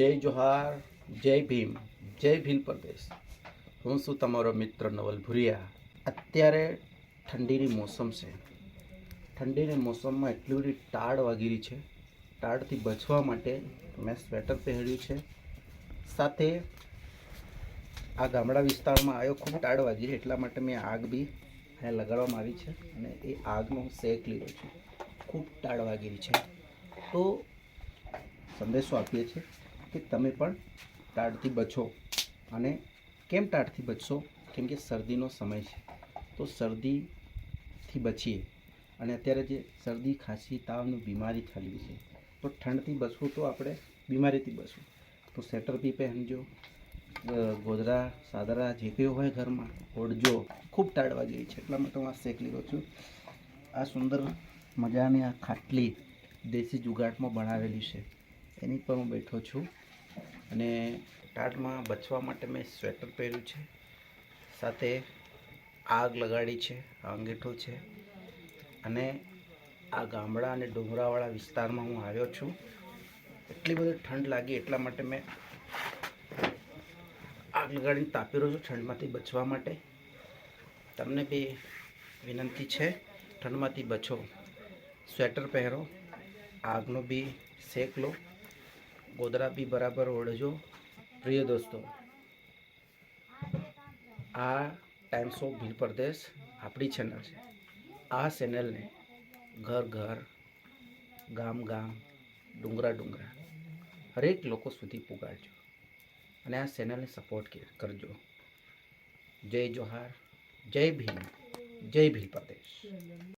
જય જોહાર, જય ભીમ, જય ભીલ પ્રદેશ. હું છું તમારો મિત્ર નવલ ભુરિયા. અત્યારે ઠંડીની મોસમ છે. ઠંડીની મોસમમાં એટલી બધી ટાળ વાગીરી છે. ટાળથી બચવા માટે મેં સ્વેટર પહેર્યું છે. સાથે આ ગામડા વિસ્તારમાં આવ્યો ખૂબ ટાળ વાગી છે એટલા માટે મેં આગ બી અહીંયા લગાડવામાં આવી છે અને એ આગનો શેક લીધો છું. ખૂબ ટાળ વાગીરી છે. તો સંદેશો આપીએ છીએ. કે તમે પણ ટાઢથી બચો અને કેમ ટાઢથી બચશો? કેમ કે શરદીનો સમય છે. તો શરદીથી બચીએ. અને અત્યારે જે શરદી ખાંસી તાવની બીમારી ચાલી છે, તો ઠંડથી બચવું તો આપણે બીમારીથી બચવું. તો સ્વેટર પહેરજો ગોધરા સાદરા જે કંઈ હોય ઘરમાં, ઓઢજો. ખૂબ ટાળવા જેવી છે. એટલા માટે હું આ શેક લીધો છું. આ સુંદર મજાની આ ખાટલી દેશી જુગાટમાં બનાવેલી છે. એની પર હું બેઠો છું. અને ટાટમાં બચવા માટે મેં સ્વેટર પહેર્યું છે. સાથે આગ લગાડી છે અંગેઠો છે. અને આ ગામડા અને ડુંગરાવાળા વિસ્તારમાં હું આવ્યો છું. એટલી બધી ઠંડ લાગી એટલા માટે મેં આગ લગાડીને તાપી રહ્યો છું ઠંડમાંથી બચવા માટે. તમને બી વિનંતી છે, ઠંડમાંથી બચો. સ્વેટર પહેરો, આગનો બી શેક લો. ગોદરા બી બરાબર ઓળજો. પ્રિય દોસ્તો, આ ટાઈમ્સ ઓફ ભીલ પ્રદેશ આપણી ચેનલ છે. આ ચેનલને ઘર ઘર, ગામ ગામ, ડુંગરા ડુંગરા, હરેક લોકો સુધી પુગાડજો. અને આ ચેનલને સપોર્ટ કરજો. જય જોહાર, જય ભીમ, જય ભીલ પ્રદેશ.